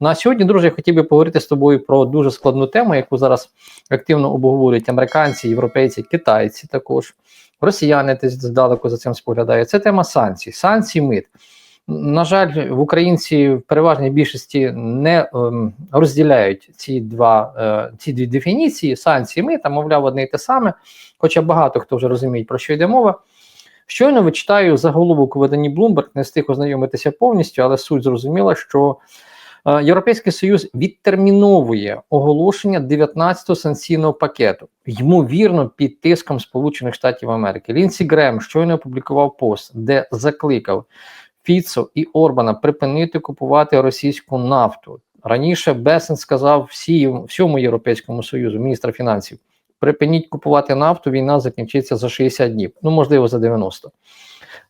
На сьогодні, друже, я хотів би поговорити з тобою про дуже складну тему, яку зараз активно обговорюють американці, європейці, китайці також, росіяни десь здалеку за цим споглядають. Це тема санкцій, санкцій мит. На жаль, в українці в переважній більшості не ем, розділяють ці два е, ці дві дефініції санкції мита, мовляв, одне і те саме. Хоча багато хто вже розуміє, про що йде мова. Щойно вичитаю заголовок у виданні Bloomberg, не встиг ознайомитися повністю, але суть зрозуміла, що Європейський Союз відтерміновує оголошення 19-го санкційного пакету, ймовірно, під тиском Сполучених Штатів Америки. Лінсі Грем щойно опублікував пост, де закликав Фіцо і Орбана припинити купувати російську нафту. Раніше Бесен сказав всі, всьому Європейському Союзу, міністра фінансів, припиніть купувати нафту, війна закінчиться за 60 днів, ну можливо, за 90.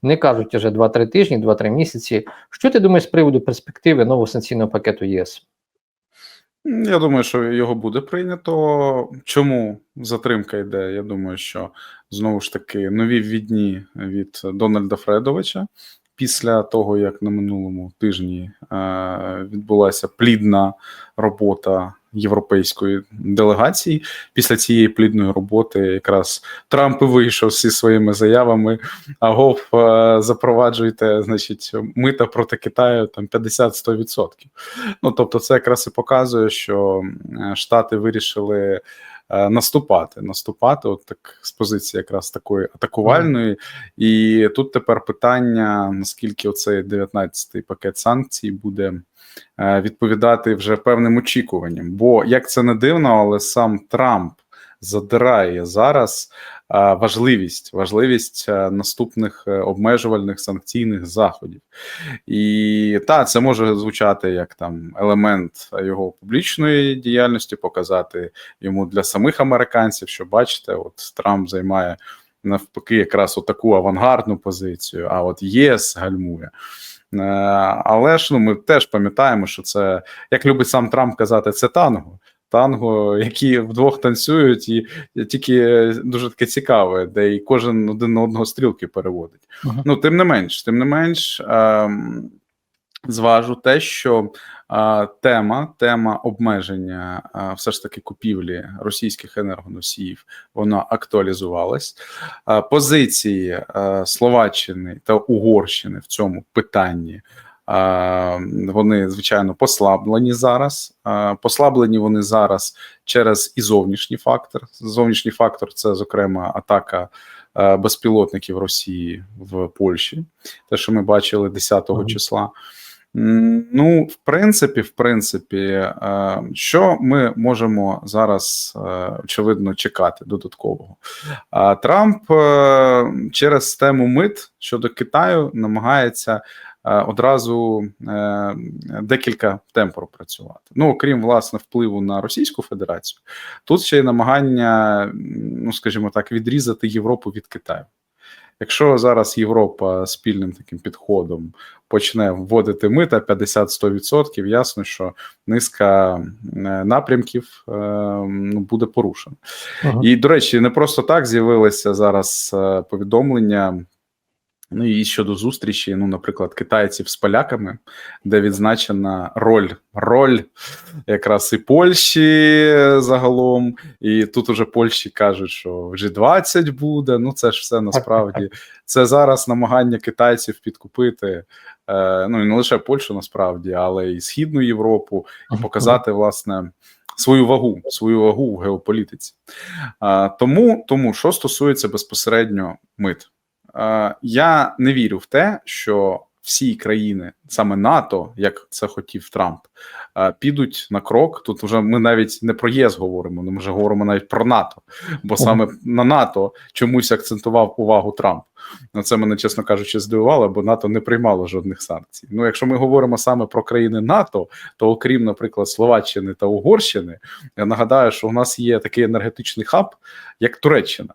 Не кажуть вже 2-3 тижні, 2-3 місяці. Що ти думаєш з приводу перспективи нового санкційного пакету ЄС? Я думаю, що його буде прийнято. Чому затримка йде? Я думаю, що знову ж таки нові відні від Дональда Фредовича. Після того, як на минулому тижні е, відбулася плідна робота європейської делегації, після цієї плідної роботи якраз Трамп вийшов зі своїми заявами. А е, запроваджуйте, значить, мита проти Китаю там 50-100%. Ну тобто, це якраз і показує, що е, Штати вирішили. Е, Наступати, наступати, от так з позиції якраз такої атакувальної, і тут тепер питання: наскільки оцей 19-й пакет санкцій буде е, відповідати вже певним очікуванням. Бо як це не дивно, але сам Трамп задирає зараз важливість, важливість е, наступних е, обмежувальних санкційних заходів. І та це може звучати як там елемент його публічної діяльності, показати йому для самих американців, що бачите, от Трамп займає навпаки якраз таку авангардну позицію, а от ЄС гальмує. Е, Але ж ну ми теж пам'ятаємо, що це як любить сам Трамп казати, це танго. Танго, які вдвох танцюють, і тільки дуже таке цікаве, де і кожен один на одного стрілки переводить. Ага. Ну, тим не менш, тим не менш, ем, зважу те, що е, тема, тема обмеження е, все ж таки купівлі російських енергоносіїв, вона актуалізувалась. Е, позиції е, Словаччини та Угорщини в цьому питанні. Вони звичайно послаблені зараз. Послаблені вони зараз через і зовнішній фактор. Зовнішній фактор це, зокрема, атака безпілотників Росії в Польщі, те, що ми бачили 10 Мгм. числа. Ну, в принципі, в принципі, що ми можемо зараз очевидно чекати додаткового? Трамп е, через тему мит щодо Китаю намагається одразу е, декілька тем пропрацювати. Ну, окрім власне впливу на Російську Федерацію, тут ще й намагання, ну скажімо так, відрізати Європу від Китаю. Якщо зараз Європа спільним таким підходом почне вводити мита 50-100%, ясно, що низка е, напрямків е, ну, буде порушена. Ага. І, до речі, не просто так з'явилися зараз е, повідомлення. Ну і щодо зустрічі, ну, наприклад, китайців з поляками, де відзначена роль роль якраз і Польщі загалом, і тут уже Польщі кажуть, що вже 20 буде. Ну це ж все насправді це зараз намагання китайців підкупити. Е, ну і не лише Польщу, насправді, але і Східну Європу, і показати власне свою вагу, свою вагу в геополітиці. А, тому, тому, що стосується безпосередньо мит, я не вірю в те, що всі країни, саме НАТО, як це хотів Трамп, підуть на крок. Тут вже ми навіть не про ЄС говоримо, ми вже говоримо навіть про НАТО, бо саме на НАТО чомусь акцентував увагу Трамп. На це мене, чесно кажучи, здивувало, бо НАТО не приймало жодних санкцій. Ну, якщо ми говоримо саме про країни НАТО, то окрім, наприклад, Словаччини та Угорщини, я нагадаю, що у нас є такий енергетичний хаб, як Туреччина,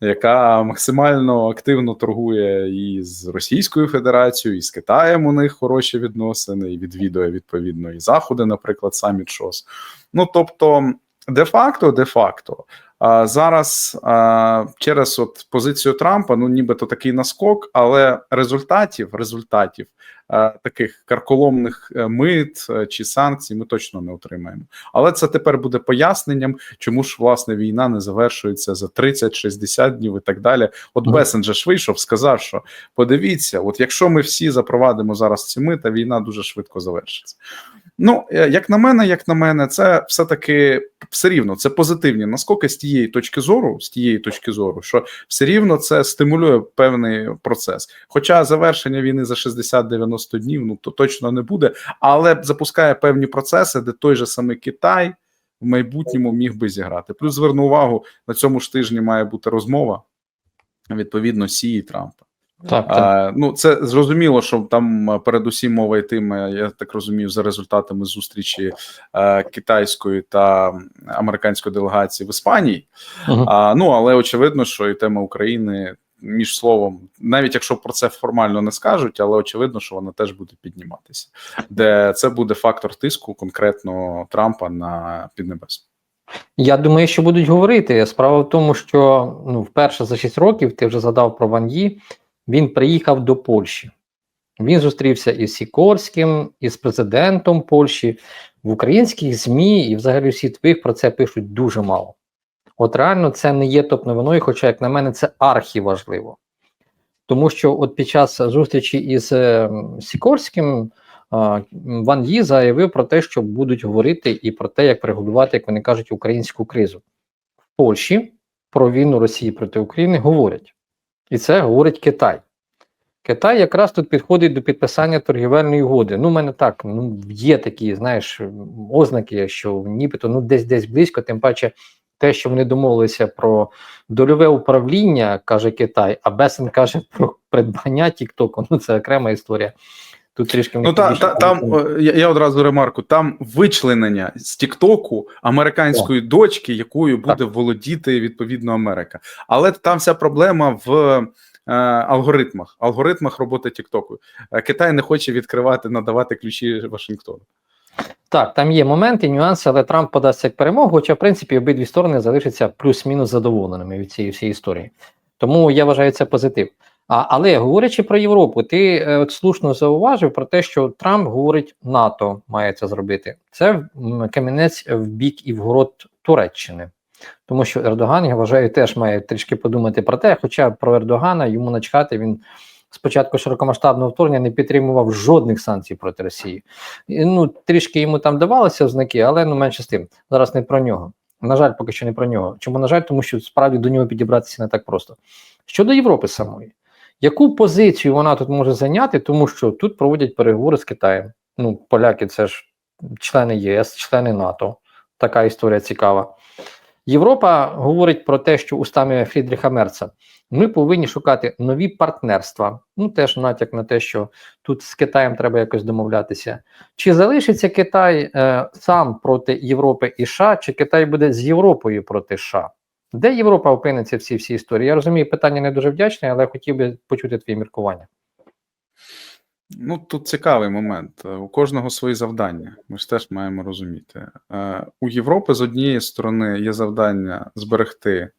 яка максимально активно торгує і з Російською Федерацією, і з Китаєм у них хороші відносини, і відвідує відповідно і заходи, наприклад, саміт ШОС. Ну тобто, де-факто, де-факто. А зараз а, через от позицію Трампа, ну нібито такий наскок, але результатів результатів таких карколомних е, мит е, чи санкцій ми точно не отримаємо. Але це тепер буде поясненням, чому ж власне війна не завершується за 30-60 днів і так далі. От Мгм. Бесенджер ж вийшов, сказав, що подивіться, от якщо ми всі запровадимо зараз ці мита, війна дуже швидко завершиться. Ну, е, як на мене, як на мене, це все-таки все рівно це позитивні наскоки з тієї точки зору, з тієї точки зору, що все рівно це стимулює певний процес. Хоча завершення війни за 60-90 днів ну то точно не буде, але запускає певні процеси, де той же самий Китай в майбутньому міг би зіграти. Плюс зверну увагу, на цьому ж тижні має бути розмова відповідно Сі і Трампа. Так, так. А, ну, це зрозуміло, що там е, передусім мова йтиме, я так розумію, за результатами зустрічі е, китайської та американської делегації в Іспанії. Мгм. А, ну але очевидно, що і тема України між словом, навіть якщо про це формально не скажуть, але очевидно, що вона теж буде підніматися, де це буде фактор тиску конкретно Трампа на Піднебес. Я думаю, що будуть говорити. Справа в тому, що ну, вперше за 6 років ти вже згадав про Ван Ї, він приїхав до Польщі. Він зустрівся із Сікорським, із президентом Польщі. В українських ЗМІ і взагалі всі твих про це пишуть дуже мало. От реально це не є топ-новиною, хоча, як на мене, це архіважливо. Тому що от під час зустрічі із е, Сікорським Ван Ї заявив про те, що будуть говорити і про те, як пригодувати, як вони кажуть, українську кризу. В Польщі про війну Росії проти України говорять. І це говорить Китай. Китай якраз тут підходить до підписання торгівельної угоди. Ну, в мене так, ну, є такі, знаєш, ознаки, що нібито ну, десь десь близько, тим паче те, що вони домовилися про дольове управління, каже Китай, а Бесен каже про придбання Тіктоку. Ну, це окрема історія. Тут трішки Ну та, та там е, я, я одразу ремарку. Там вичленення з Тіктоку американської дочки, якою буде володіти відповідно Америка. Але там вся проблема в е, алгоритмах, алгоритмах роботи Тіктоку. Е, Китай не хоче відкривати, надавати ключі Вашингтону. Так, там є моменти, нюанси, але Трамп подасть як перемогу, хоча, в принципі, обидві сторони залишаться плюс-мінус задоволеними від цієї всієї історії. Тому я вважаю це позитив. А, але говорячи про Європу, ти е, от слушно зауважив про те, що Трамп говорить, НАТО має це зробити. Це камінець в бік і вгород Туреччини. Тому що Ердоган, я вважаю, теж має трішки подумати про те, хоча про Ердогана йому начхати він спочатку широкомасштабного вторгнення не підтримував жодних санкцій проти Росії. І, ну, трішки йому там давалися знаки, але ну менше з тим. Зараз не про нього. На жаль, поки що не про нього. Чому на жаль, тому що справді до нього підібратися не так просто. Щодо Європи самої, яку позицію вона тут може зайняти, тому що тут проводять переговори з Китаєм. Ну, поляки це ж члени ЄС, члени НАТО. Така історія цікава. Європа говорить про те, що устами Фрідріха Мерца ми повинні шукати нові партнерства. Ну теж натяк на те, що тут з Китаєм треба якось домовлятися. Чи залишиться Китай е, сам проти Європи і США, чи Китай буде з Європою проти США? Де Європа опиниться в цій всій історії? Я розумію, питання не дуже вдячне, але хотів би почути твої міркування. Ну тут цікавий момент. Е, У кожного свої завдання. Ми ж теж маємо розуміти. Е, У Європи з однієї сторони є завдання зберегти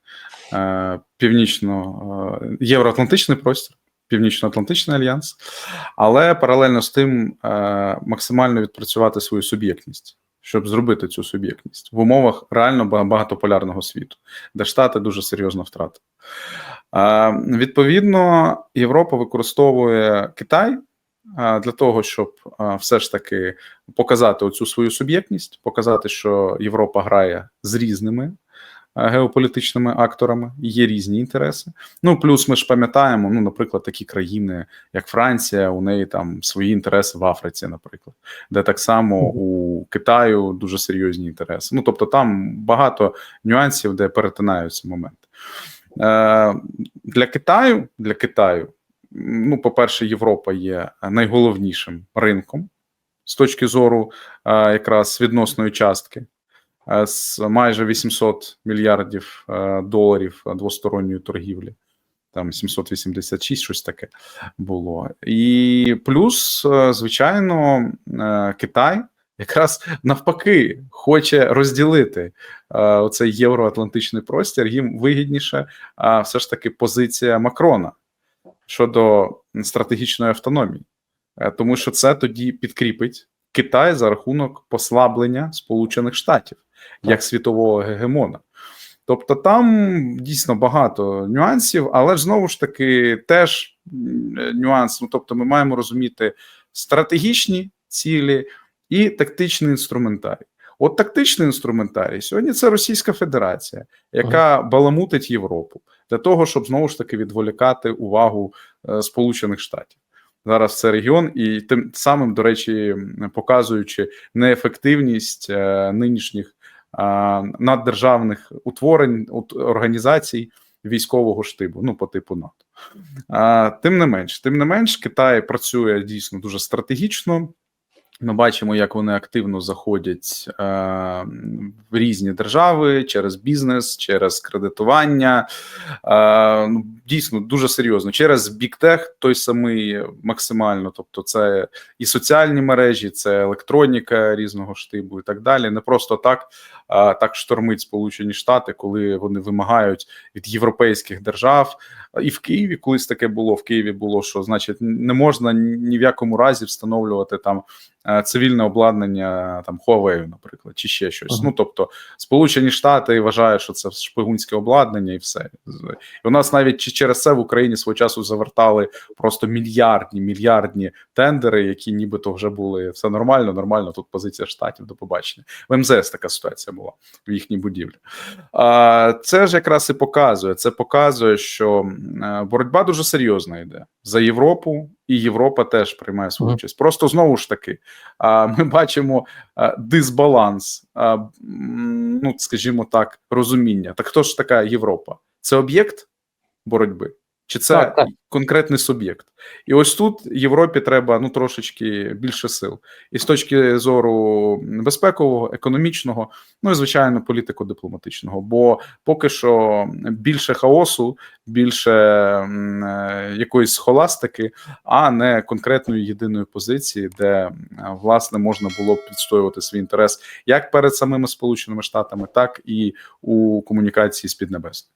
е, північно євроатлантичний простір, Північно-Атлантичний альянс, але паралельно з тим максимально відпрацювати свою суб'єктність, щоб зробити цю суб'єктність в умовах реально багатополярного світу, де Штати дуже серйозно втратили. Відповідно, Європа використовує Китай для того, щоб все ж таки показати оцю свою суб'єктність, показати, що Європа грає з різними геополітичними акторами, є різні інтереси. Ну плюс ми ж пам'ятаємо, ну, наприклад, такі країни, як Франція, у неї там свої інтереси в Африці, наприклад, де так само у Китаю дуже серйозні інтереси. Ну тобто, там багато нюансів, де перетинаються моменти. Е, Для Китаю, для Китаю ну, по-перше, Європа є найголовнішим ринком з точки зору е, якраз відносної частки е, з майже 800 мільярдів е, доларів двосторонньої торгівлі. Там 786, щось таке було. І плюс, е, звичайно, е, Китай якраз навпаки хоче розділити е, оцей євроатлантичний простір. Їм вигідніше е, все ж таки позиція Макрона щодо стратегічної автономії. Е, тому що це тоді підкріпить Китай за рахунок послаблення Сполучених Штатів як світового гегемона. Тобто там дійсно багато нюансів, але ж знову ж таки теж нюанс. Ну тобто, ми маємо розуміти стратегічні цілі і тактичний інструментарій. От тактичний інструментарій сьогодні це Російська Федерація, яка баламутить Європу для того, щоб знову ж таки відволікати увагу е, Сполучених Штатів. Зараз це регіон, і тим самим, до речі, показуючи неефективність е, нинішніх наддержавних утворень організацій військового штибу, ну по типу НАТО. Тим не менш, тим не менш, Китай працює дійсно дуже стратегічно. Ми бачимо, як вони активно заходять е, в різні держави через бізнес, через кредитування. Е, ну, дійсно дуже серйозно. Через біктех той самий максимально. Тобто, це і соціальні мережі, це електроніка різного штибу і так далі. Не просто так, а так штормить Сполучені Штати, коли вони вимагають від європейських держав. І в Києві колись таке було. В Києві було що, значить, не можна ні в якому разі встановлювати там е, цивільне обладнання там Huawei, наприклад, чи ще щось. Ага. Ну тобто, Сполучені Штати вважають, що це шпигунське обладнання, і все. І у нас навіть через це в Україні свого часу завертали просто мільярдні мільярдні тендери, які нібито вже були все нормально, нормально. Тут позиція штатів до побачення. В МЗС така ситуація була в їхній будівлі. А, Це ж якраз і показує. Це показує, що е, боротьба дуже серйозна йде за Європу, і Європа теж приймає свою участь. Просто знову ж таки, ми бачимо а, дисбаланс, а, ну скажімо так, розуміння. Так хто ж така Європа? Це об'єкт боротьби? Чи це Так, так. конкретний суб'єкт? І ось тут Європі треба ну трошечки більше сил, і з точки зору безпекового, економічного, ну і звичайно, політико-дипломатичного. Бо поки що більше хаосу, більше е, якоїсь схоластики, а не конкретної єдиної позиції, де власне можна було б відстоювати свій інтерес як перед самими Сполученими Штатами, так і у комунікації з Піднебесною.